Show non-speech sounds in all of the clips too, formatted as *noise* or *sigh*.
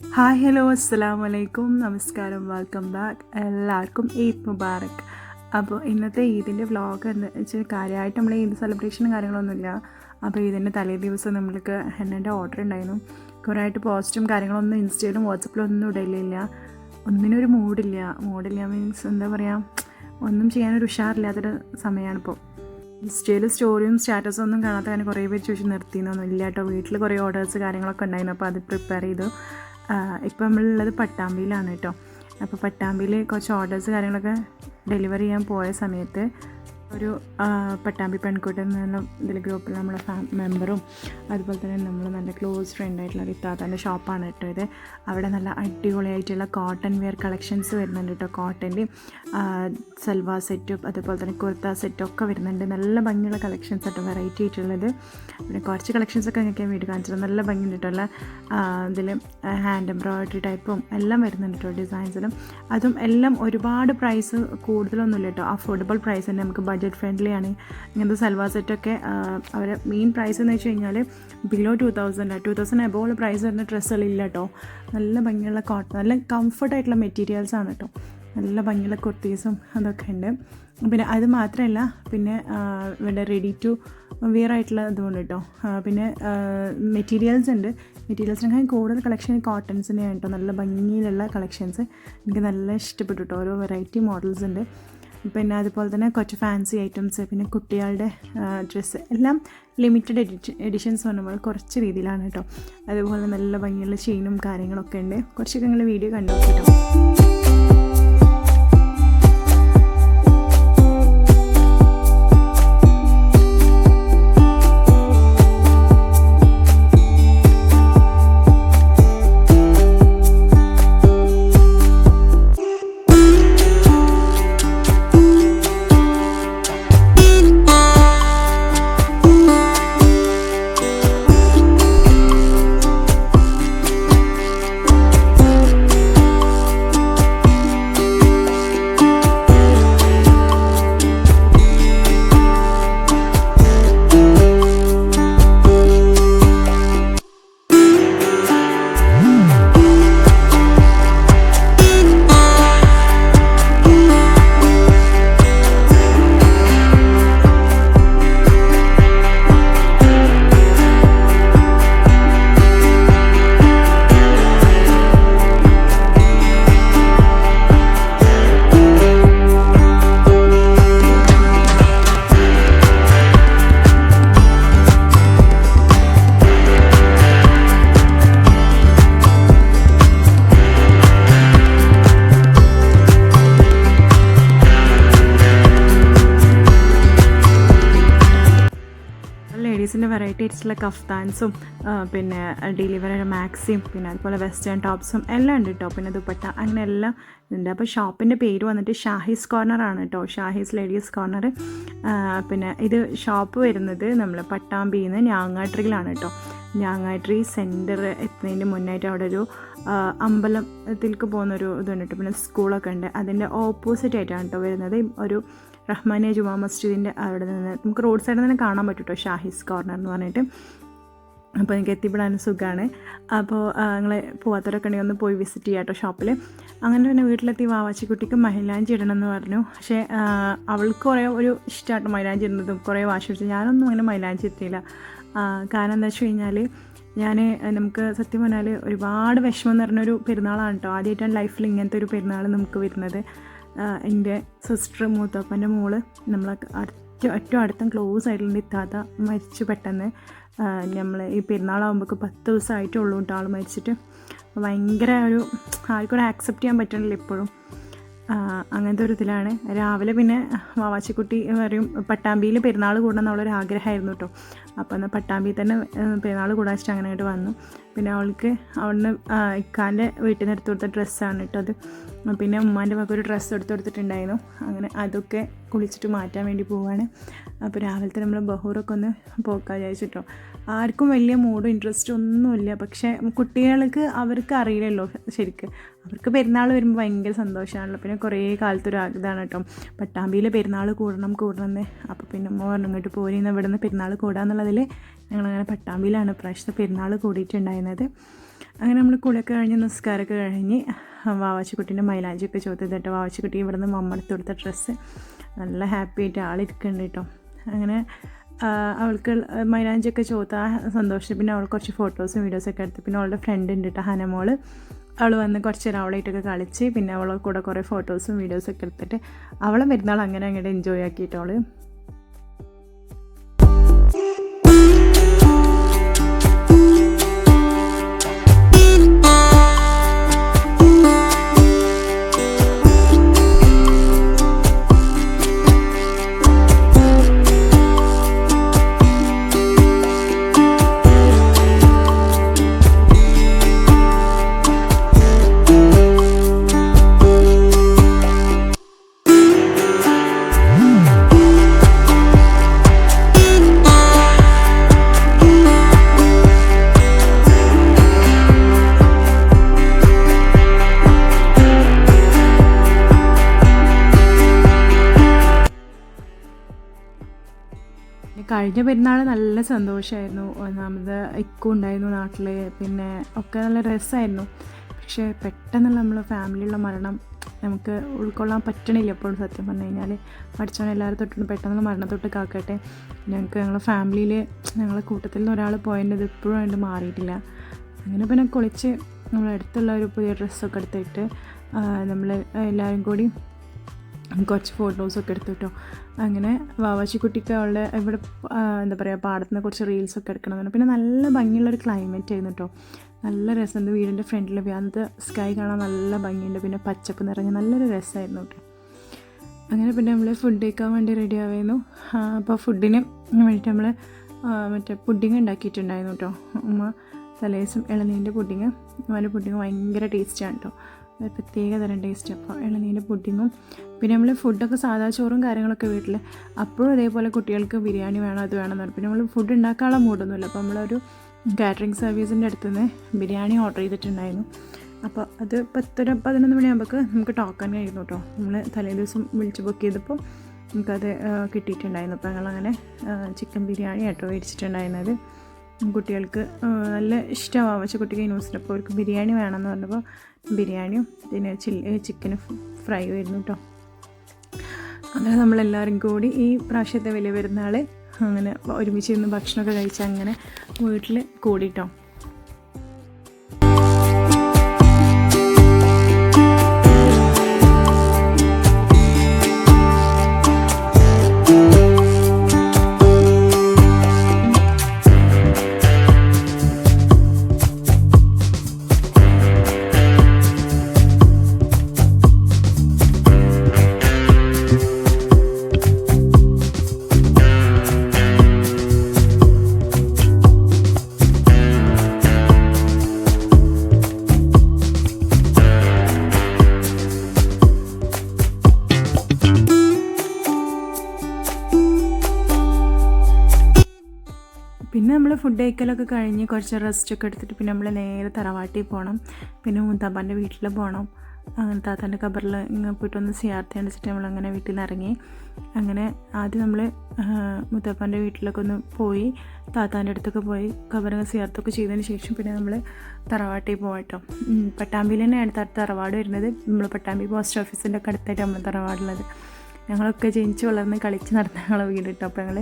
Hi hello അസ്സാം വലൈക്കും നമസ്കാരം വെൽക്കം ബാക്ക് എല്ലാവർക്കും ഈദ് മുബാറക്. അപ്പോൾ ഇന്നത്തെ ഈദിന്റെ വ്ളോഗ് എന്ന് വെച്ചാൽ കാര്യമായിട്ട് നമ്മൾ ഈദ് സെലിബ്രേഷനും കാര്യങ്ങളൊന്നുമില്ല. അപ്പോൾ ഇതിന്റെ തലേ ദിവസം നമ്മൾക്ക് ഹെന്നന്റെ ഓർഡർ ഉണ്ടായിരുന്നു കുറേ ആയിട്ട് പോസ്റ്റും കാര്യങ്ങളൊന്നും ഇൻസ്റ്റയിലും വാട്സപ്പിലും ഒന്നും ഇടയില്ല ഒന്നിനൊരു മൂഡില്ല. മൂഡില്ല മീൻസ് എന്താ പറയുക ഒന്നും ചെയ്യാനൊരു ഉഷാറില്ലാത്തൊരു സമയമാണിപ്പോൾ ഇൻസ്റ്റയിൽ സ്റ്റോറിയും സ്റ്റാറ്റസും ഒന്നും കാണാത്ത കാരണം കുറേ പേര് ചോദിച്ച് നിർത്തിയെന്നൊന്നും ഇല്ല കേട്ടോ. വീട്ടിൽ കുറേ ഓർഡേഴ്സ് കാര്യങ്ങളൊക്കെ ഉണ്ടായിരുന്നു. അപ്പോൾ അത് പ്രിപ്പയർ ചെയ്തു. ഇപ്പം നമ്മളുള്ളത് പട്ടാമ്പിയിലാണ് കേട്ടോ അപ്പോൾ പട്ടാമ്പിയിൽ കുറച്ച് ഓർഡേഴ്സ് കാര്യങ്ങളൊക്കെ ഡെലിവറി ചെയ്യാൻ പോയ സമയത്ത് ഒരു പട്ടാമ്പി പെൺകുട്ടി എന്ന ഇതിൽ ഗ്രൂപ്പിൽ നമ്മളെ ഫാ മെമ്പറും അതുപോലെ തന്നെ നമ്മൾ നല്ല ക്ലോസ് ഫ്രണ്ട് ആയിട്ടുള്ള റിത്താത്താന്റെ ഷോപ്പാണ് കേട്ടോ ഇത്. അവിടെ നല്ല അടിപൊളിയായിട്ടുള്ള കോട്ടൺ വെയർ കളക്ഷൻസ് വരുന്നുണ്ട് കേട്ടോ. കോട്ടന്റെ സൽവാ സെറ്റും അതുപോലെ തന്നെ കുർത്ത സെറ്റും ഒക്കെ വരുന്നുണ്ട്. നല്ല ഭംഗിയുള്ള കളക്ഷൻസ് കേട്ടോ വെറൈറ്റി ആയിട്ടുള്ളത്. പിന്നെ കുറച്ച് കളക്ഷൻസ് ഒക്കെ ഞങ്ങൾക്ക് വീട് കാണിച്ചത് നല്ല ഭംഗി കേട്ടോ. ഉള്ള ഇതിൽ ഹാൻഡ് എംബ്രോയിഡറി ടൈപ്പും എല്ലാം വരുന്നുണ്ട് കേട്ടോ ഡിസൈൻസിലും അതും എല്ലാം ഒരുപാട് പ്രൈസ് കൂടുതലൊന്നുമില്ല കേട്ടോ. അഫോർഡബിൾ പ്രൈസ് തന്നെ നമുക്ക് ബഡ്ജറ്റ് ഫ്രണ്ട്ലി ആണ്. ഇങ്ങനത്തെ സൽവാർ സെറ്റൊക്കെ അവരെ മെയിൻ പ്രൈസ് എന്ന് വെച്ച് കഴിഞ്ഞാൽ below two thousand two thousand above price വരുന്ന ഡ്രസ്സുകളില്ല കേട്ടോ നല്ല ഭംഗിയുള്ള കോട്ടൺ നല്ല കംഫർട്ടായിട്ടുള്ള മെറ്റീരിയൽസ് ആണ് കേട്ടോ നല്ല ഭംഗിയുള്ള കുർത്തീസും അതൊക്കെ ഉണ്ട്. പിന്നെ അത് മാത്രമല്ല പിന്നെ ഇവിടെ റെഡി ടു വിയർ ആയിട്ടുള്ള ഇതുകൊണ്ട് കേട്ടോ പിന്നെ മെറ്റീരിയൽസ് ഉണ്ട്. മെറ്റീരിയൽസിനേക്കാൾ കൂടുതൽ കളക്ഷൻ കോട്ടൺസിനെയാണ് കേട്ടോ നല്ല ഭംഗിയിലുള്ള കളക്ഷൻസ് എനിക്ക് നല്ല ഇഷ്ടപ്പെട്ടു കേട്ടോ ഓരോ വെറൈറ്റി മോഡൽസ് ഉണ്ട്. പിന്നെ അതുപോലെ തന്നെ കുറച്ച് ഫാൻസി ഐറ്റംസ് പിന്നെ കുട്ടികളുടെ ഡ്രസ്സ് എല്ലാം ലിമിറ്റഡ് എഡിഷൻ എഡിഷൻസ് നമ്മൾ കുറച്ച് രീതിയിലാണ് കേട്ടോ അതുപോലെ നല്ല ഭംഗിയുള്ള ചെയിനും കാര്യങ്ങളൊക്കെ ഉണ്ട്. കുറച്ചൊക്കെ നിങ്ങൾ വീഡിയോ കണ്ടു കേട്ടോ ലേഡീസിന്റെ വെറൈറ്റി ആയിട്ടുള്ള കഫ്താൻസും പിന്നെ ഡെലിവർ മാക്സിയും പിന്നെ അതുപോലെ വെസ്റ്റേൺ ടോപ്സും എല്ലാം ഉണ്ട് കേട്ടോ പിന്നെ ദുപ്പട്ട അങ്ങനെ എല്ലാം ഉണ്ട്. അപ്പോൾ ഷോപ്പിന്റെ പേര് വന്നിട്ട് ഷാഹീസ് കോർണർ ആണ് കേട്ടോ ഷാഹീസ് ലേഡീസ് കോർണർ. പിന്നെ ഇത് ഷോപ്പ് വരുന്നത് നമ്മൾ പട്ടാമ്പിയിൽ നിന്ന് ഞാങ്ങാട്രിയിലാണ് കേട്ടോ ഞാങ്ങാട്രി സെന്റർ എത്തുന്നതിന് മുന്നായിട്ട് അവിടെ ഒരു അമ്പലത്തിലേക്ക് പോകുന്നൊരു ഇതുണ്ട് കേട്ടോ പിന്നെ സ്കൂളൊക്കെ ഉണ്ട്. അതിന്റെ ഓപ്പോസിറ്റ് ആയിട്ടാണ് കേട്ടോ വരുന്നത്. ഒരു റഹ്മാനിയ ജുമാ മസ്ജിദിന്റെ അവിടെ നിന്ന് നമുക്ക് റോഡ് സൈഡിൽ നിന്ന് കാണാൻ പറ്റും കേട്ടോ ഷാഹിസ് കോർണർ എന്ന് പറഞ്ഞിട്ട്. അപ്പോൾ എനിക്ക് എത്തിപ്പെടാൻ സുഖമാണ്. അപ്പോൾ നിങ്ങൾ പോവാത്തവരൊക്കെ ഉണ്ടെങ്കിൽ ഒന്ന് പോയി വിസിറ്റ് ചെയ്യാം കേട്ടോ ഷോപ്പിൽ അങ്ങനെ പിന്നെ വീട്ടിലെത്തി വാവാച്ചിക്കുട്ടിക്ക് മൈലാഞ്ചി ഇടണം എന്ന് പറഞ്ഞു. പക്ഷേ അവൾക്ക് കുറേ ഒരു ഇഷ്ടമായിട്ട് മൈലാഞ്ചി ഇടുന്നതും കുറേ വാശി പിടിച്ചു ഞാനൊന്നും അങ്ങനെ മൈലാഞ്ചി എത്തിയില്ല കാരണം എന്താ വെച്ച് കഴിഞ്ഞാൽ ഞാൻ നമുക്ക് സത്യം പറഞ്ഞാൽ ഒരുപാട് വിഷമം നിറഞ്ഞൊരു പെരുന്നാളാണ് കേട്ടോ. ആദ്യമായിട്ടാണ് ലൈഫിൽ ഇങ്ങനത്തെ ഒരു പെരുന്നാൾ നമുക്ക് വരുന്നത്. എന്റെ സിസ്റ്റർ മൂത്തപ്പന്റെ മോൾ നമ്മളെ ഏറ്റവും ഏറ്റവും അടുത്തും ക്ലോസ് ആയിട്ടുള്ള ഇത്താത്ത മരിച്ചു പെട്ടെന്ന്. നമ്മൾ ഈ പെരുന്നാളാകുമ്പോൾ പത്ത് ദിവസമായിട്ടുള്ളൂ കേട്ടോ ആൾ മരിച്ചിട്ട്. ഭയങ്കര ഒരു ആർക്കും ആക്സെപ്റ്റ് ചെയ്യാൻ പറ്റണില്ല ഇപ്പോഴും. അങ്ങനത്തെ ഒരു ഇതിലാണ്. രാവിലെ പിന്നെ വാവാച്ചിക്കുട്ടി പറയും പട്ടാമ്പിയിൽ പെരുന്നാൾ കൂടണം എന്നുള്ളൊരു ആഗ്രഹമായിരുന്നു കേട്ടോ അപ്പോൾ എന്നാൽ പട്ടാമ്പിയിൽ തന്നെ പെരുന്നാൾ കൂടാച്ചിട്ട് അങ്ങനെ ആയിട്ട് വന്നു. പിന്നെ അവൾക്ക് അവിടുന്ന് ഇക്കാന്റെ വീട്ടിൽ നിന്ന് എടുത്തു കൊടുത്ത ഡ്രസ്സാണ് കേട്ടോ അത്. പിന്നെ ഉമ്മാന്റെ മക്ക ഒരു ഡ്രസ്സ് എടുത്ത് കൊടുത്തിട്ടുണ്ടായിരുന്നു. അങ്ങനെ അതൊക്കെ കുളിച്ചിട്ട് മാറ്റാൻ വേണ്ടി പോവാണ്. അപ്പോൾ രാവിലത്തെ നമ്മൾ ബഹൂറൊക്കെ ഒന്ന് പോക്കാൻ വിചാരിച്ചിട്ടോ. ആർക്കും വലിയ മൂഡും ഇൻട്രസ്റ്റ് ഒന്നുമില്ല. പക്ഷേ കുട്ടികൾക്ക് അവർക്ക് അറിയില്ലല്ലോ ശരിക്ക്. അവർക്ക് പെരുന്നാൾ വരുമ്പോൾ ഭയങ്കര സന്തോഷമാണല്ലോ പിന്നെ കുറേ കാലത്തൊരു ഇതാണ് കേട്ടോ. പട്ടാമ്പിയിൽ പെരുന്നാൾ കൂടണം കൂടണം എന്ന് അപ്പോൾ പിന്നെ ഉമ്മ പറഞ്ഞു ഇങ്ങോട്ട് പോരുന്ന ഇവിടെ നിന്ന് പെരുന്നാൾ കൂടാന്നുള്ളതിൽ ഞങ്ങളങ്ങനെ പട്ടാമ്പിയിലാണ് പ്രാവശ്യത്തെ പെരുന്നാൾ കൂടിയിട്ടുണ്ടായിരുന്നത്. അങ്ങനെ നമ്മൾ കുളിയൊക്കെ കഴിഞ്ഞ് നിസ്കാരമൊക്കെ കഴിഞ്ഞ് വാവാച്ചിക്കുട്ടീന്റെ മൈലാഞ്ചിയൊക്കെ കേട്ടോ വാവാച്ചിക്കുട്ടി ഇവിടുന്ന് മമ്മടുത്ത് കൊടുത്ത ഡ്രസ്സ് നല്ല ഹാപ്പി ആയിട്ട് ആളിരിക്കുന്നുണ്ട് കേട്ടോ അങ്ങനെ അവൾക്ക് മൈലാഞ്ചിയൊക്കെ ചോദിത്ത ആ സന്തോഷത്തിൽ പിന്നെ അവൾ കുറച്ച് ഫോട്ടോസും വീഡിയോസൊക്കെ എടുത്ത്. പിന്നെ അവളുടെ ഫ്രണ്ട് ഉണ്ട് കേട്ടോ ഹനമോൾ. അവൾ വന്ന് കുറച്ച് നേരം അവളായിട്ടൊക്കെ കളിച്ച്. പിന്നെ അവളെ കൂടെ കുറേ ഫോട്ടോസും വീഡിയോസൊക്കെ എടുത്തിട്ട് അവളെ പെരുന്നാൾ അങ്ങനെ അങ്ങോട്ട് എൻജോയ് ആക്കിയിട്ട് അവൾ കഴിഞ്ഞ പെരുന്നാൾ നല്ല സന്തോഷമായിരുന്നു ഒന്നാമത് ഇക്കും ഉണ്ടായിരുന്നു നാട്ടിൽ പിന്നെ ഒക്കെ നല്ല രസമായിരുന്നു പക്ഷേ പെട്ടെന്നുള്ള നമ്മൾ ഫാമിലിയുള്ള മരണം നമുക്ക് ഉൾക്കൊള്ളാൻ പറ്റണില്ല എപ്പോഴും സത്യം പറഞ്ഞു കഴിഞ്ഞാൽ പഠിച്ചവൻ എല്ലാവരും തൊട്ടും പെട്ടെന്നുള്ള മരണത്തൊട്ട് കാക്കട്ടെ. ഞങ്ങൾക്ക് ഞങ്ങളുടെ ഫാമിലിയിൽ ഞങ്ങളെ കൂട്ടത്തിൽ നിന്ന് ഒരാൾ പോയതിന്റെ ഇത് ഇപ്പോഴും അതിന്റെ മാറിയിട്ടില്ല. അങ്ങനെ പിന്നെ കുളിച്ച് നമ്മൾ അടുത്തുള്ള ഒരു പുതിയ ഡ്രസ്സൊക്കെ എടുത്തിട്ട് നമ്മൾ എല്ലാവരും കൂടി *laughs* കുറച്ച് ഫോട്ടോസൊക്കെ എടുത്തു കേട്ടോ അങ്ങനെ വാവാച്ചിക്കുട്ടിക്ക് അവളുടെ ഇവിടെ എന്താ പറയുക പാടത്തിനെ കുറച്ച് റീൽസൊക്കെ എടുക്കണമെന്ന് പിന്നെ നല്ല ഭംഗിയുള്ളൊരു ക്ലൈമറ്റ് ആയിരുന്നു കേട്ടോ നല്ല രസമുണ്ട് വീടിന്റെ ഫ്രണ്ടിൽ അന്നത്തെ സ്കൈ കാണാൻ നല്ല ഭംഗിയുണ്ട്. പിന്നെ പച്ചപ്പ് നിറഞ്ഞ നല്ലൊരു രസമായിരുന്നു കേട്ടോ അങ്ങനെ പിന്നെ നമ്മൾ ഫുഡ് കഴിക്കാൻ വേണ്ടി റെഡി ആവായിരുന്നു. അപ്പോൾ ഫുഡിന് വേണ്ടിയിട്ട് നമ്മൾ മറ്റേ പുഡിങ് ഉണ്ടാക്കിയിട്ടുണ്ടായിരുന്നു കേട്ടോ ഉമ്മ തലേദിവസം ഇളനീന്റെ പുഡിങ് അവന്റെ പുഡിങ് ഭയങ്കര ടേസ്റ്റാണ് കേട്ടോ ഒരു പ്രത്യേക തരം ടേസ്റ്റ് അപ്പോൾ ഇളനീന്റെ പുഡിങ്ങും പിന്നെ നമ്മൾ ഫുഡൊക്കെ സാധാ ചോറും കാര്യങ്ങളൊക്കെ വീട്ടിൽ അപ്പോഴും അതേപോലെ കുട്ടികൾക്ക് ബിരിയാണി വേണം അത് വേണം എന്ന് പറഞ്ഞു. പിന്നെ നമ്മൾ ഫുഡ് ഉണ്ടാക്കാനുള്ള മൂടൊന്നുമില്ല. അപ്പോൾ നമ്മളൊരു കാറ്ററിംഗ് സർവീസിന്റെ അടുത്ത് നിന്ന് ബിരിയാണി ഓർഡർ ചെയ്തിട്ടുണ്ടായിരുന്നു. അപ്പോൾ അത് പത്തൊരു പതിനൊന്ന് മണിയാകുമ്പോൾ നമുക്ക് ടോക്കൺ കഴിയുന്നു കേട്ടോ. നമ്മൾ തലേ ദിവസം വിളിച്ച് ബുക്ക് ചെയ്തപ്പോൾ നമുക്കത് കിട്ടിയിട്ടുണ്ടായിരുന്നു. അപ്പോൾ ഞങ്ങളങ്ങനെ ചിക്കൻ ബിരിയാണി ആട്ടോ മേടിച്ചിട്ടുണ്ടായിരുന്നത്. കുട്ടികൾക്ക് നല്ല ഇഷ്ടമാവും പക്ഷേ കുട്ടിക്ക് ന്യൂസിൽ അപ്പോൾ അവർക്ക് ബിരിയാണി വേണമെന്ന് പറഞ്ഞപ്പോൾ ബിരിയാണിയും പിന്നെ ചില്ലി ചിക്കൻ ഫ്രൈ ആയിരുന്നു കേട്ടോ അങ്ങനെ നമ്മളെല്ലാവരും കൂടി ഈ പ്രാവശ്യത്തെ വരുന്ന പെരുന്നാൾ അങ്ങനെ ഒരുമിച്ച് ഇരുന്ന് ഭക്ഷണമൊക്കെ കഴിച്ച് അങ്ങനെ വീട്ടിൽ കൂടിട്ടോ. ഫുഡ് കഴിക്കലൊക്കെ കഴിഞ്ഞ് കുറച്ച് റെസ്റ്റ് ഒക്കെ എടുത്തിട്ട് പിന്നെ നമ്മൾ നേരെ തറവാട്ടിൽ പോകണം പിന്നെ മുത്താപ്പാന്റെ വീട്ടിൽ പോകണം അങ്ങനെ താത്താന്റെ കബറിൽ ഇങ്ങനെ പോയിട്ടൊന്ന് സിയാർത്തി അടിച്ചിട്ട് നമ്മളങ്ങനെ വീട്ടിൽ നിന്ന് ഇറങ്ങി അങ്ങനെ ആദ്യം നമ്മൾ മുത്തപ്പാന്റെ വീട്ടിലൊക്കെ ഒന്ന് പോയി. താത്താന്റെ അടുത്തൊക്കെ പോയി കബറങ്ങ് സിയാർത്തൊക്കെ ചെയ്തതിന് ശേഷം പിന്നെ നമ്മൾ തറവാട്ടിൽ പോകട്ടോ പട്ടാമ്പിയിൽ തന്നെയാണ് തറവാട് വരുന്നത്. നമ്മൾ പട്ടാമ്പി പോസ്റ്റ് ഓഫീസിന്റെ ഒക്കെ അടുത്തായിട്ട് നമ്മൾ തറവാടുള്ളത്. ഞങ്ങളൊക്കെ ജനിച്ച് വളർന്ന് കളിച്ച് നടന്ന ഞങ്ങളെ വീട് കേട്ടോ അപ്പോൾ ഞങ്ങൾ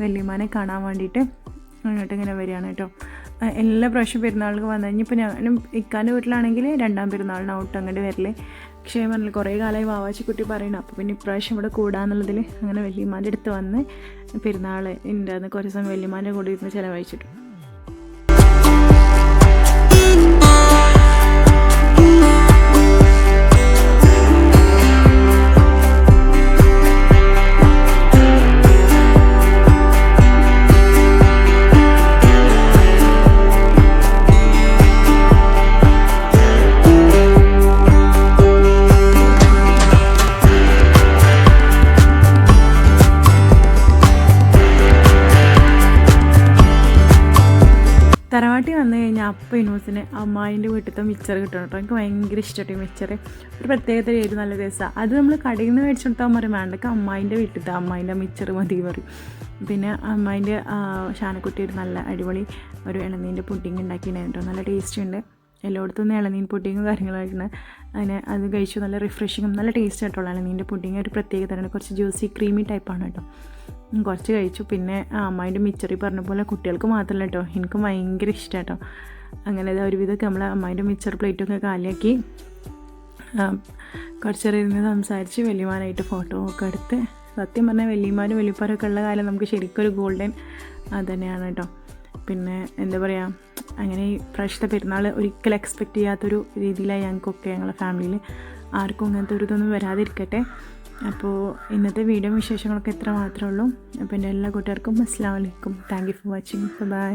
വല്യമാനെ കാണാൻ വേണ്ടിയിട്ട് അങ്ങോട്ട് ഇങ്ങനെ വരികയാണ് കേട്ടോ. എല്ലാ പ്രാവശ്യം പെരുന്നാൾക്ക് വന്നു കഴിഞ്ഞപ്പോൾ ഞാനും ഇക്കാന്റെ വീട്ടിലാണെങ്കിൽ രണ്ടാം പെരുന്നാളിന് ഔട്ട് അങ്ങോട്ട് വരൽ. പക്ഷേ പറഞ്ഞില്ല കുറേ കാലമായി വാവാച്ചിക്കുട്ടി പറയണം. അപ്പോൾ പിന്നെ ഇപ്രാവശ്യം ഇവിടെ കൂടാന്നുള്ളതിൽ അങ്ങനെ വല്യമാന്റെ അടുത്ത് വന്ന് പെരുന്നാൾ ഉണ്ടായിരുന്നു കുറേ സമയം വല്യമാന്റെ കൂടെ ഇരുന്ന് ചിലവഴിച്ചിട്ടു. തറവാട്ടി വന്നു കഴിഞ്ഞാൽ അപ്പം ഇനൂസിന് അമ്മായിന്റെ വീട്ടിലത്തെ മിച്ചർ കിട്ടണം കേട്ടോ എനിക്ക് ഭയങ്കര ഇഷ്ടപ്പെട്ടു മിച്ചർ ഒരു പ്രത്യേകത ഏത് നല്ല രസമാണ് അത് നമ്മൾ കടയിൽ നിന്ന് മേടിച്ചു കൊടുത്താൽ പറയും വേണ്ടൊക്കെ അമ്മായിന്റെ വീട്ടിലത്തെ അമ്മായിന്റെ മിച്ചർ മതി പറയും. പിന്നെ അമ്മായിന്റെ ഷാനക്കുട്ടി ഒരു നല്ല അടിപൊളി ഒരു ഇളനീന്റെ പുഡിങ് ഉണ്ടാക്കിയിട്ടുണ്ടായിരുന്നു നല്ല ടേസ്റ്റ് ഉണ്ട്. എല്ലായിടത്തും ഇളനീൻ പുഡിങ്ങും കാര്യങ്ങളായിട്ടാണ് അതിന് അത് കഴിച്ചു നല്ല റിഫ്രഷിങ്ങും നല്ല ടേസ്റ്റ് ആയിട്ടുള്ള ഇളനീന്റെ പുഡിങ് ഒരു പ്രത്യേകതയാണ് കുറച്ച് ജ്യൂസി ക്രീമി ടൈപ്പാണ് കേട്ടോ. കുറച്ച് കഴിച്ചു. പിന്നെ അമ്മായിന്റെ മിച്ചറി പറഞ്ഞ പോലെ കുട്ടികൾക്ക് മാത്രമല്ല കേട്ടോ. എനിക്ക് ഭയങ്കര ഇഷ്ടമാണ് കേട്ടോ അങ്ങനെ ഒരുവിധമൊക്കെ നമ്മൾ അമ്മായിന്റെ മിച്ചർ പ്ലേറ്റൊക്കെ കാലിയാക്കി ആ, കുറച്ച് നേരം ഇരുന്ന് സംസാരിച്ച് വലിയമാനായിട്ട് ഫോട്ടോ ഒക്കെ എടുത്ത് സത്യം പറഞ്ഞാൽ വലിയമാരും വലിയപ്പാരൊക്കെ ഉള്ള കാലം നമുക്ക് ശരിക്കും ഒരു ഗോൾഡൻ അത് തന്നെയാണ് കേട്ടോ. പിന്നെ എന്താ പറയുക അങ്ങനെ ഈ പ്രാവശ്യത്തെ പെരുന്നാൾ ഒരിക്കലും എക്സ്പെക്റ്റ് ചെയ്യാത്തൊരു രീതിയിലായി ഞങ്ങൾക്കൊക്കെ ഞങ്ങളുടെ ഫാമിലിയിൽ ആർക്കും അങ്ങനത്തെ ഒരു ഇതൊന്നും വരാതിരിക്കട്ടെ. അപ്പോൾ ഇന്നത്തെ വീഡിയോ വിശേഷങ്ങളൊക്കെ ഇത്ര മാത്രമേ ഉള്ളൂ. അപ്പോൾ എന്റെ എല്ലാ കൂട്ടുകാർക്കും അസ്സാം വലൈക്കും thank you for watching bye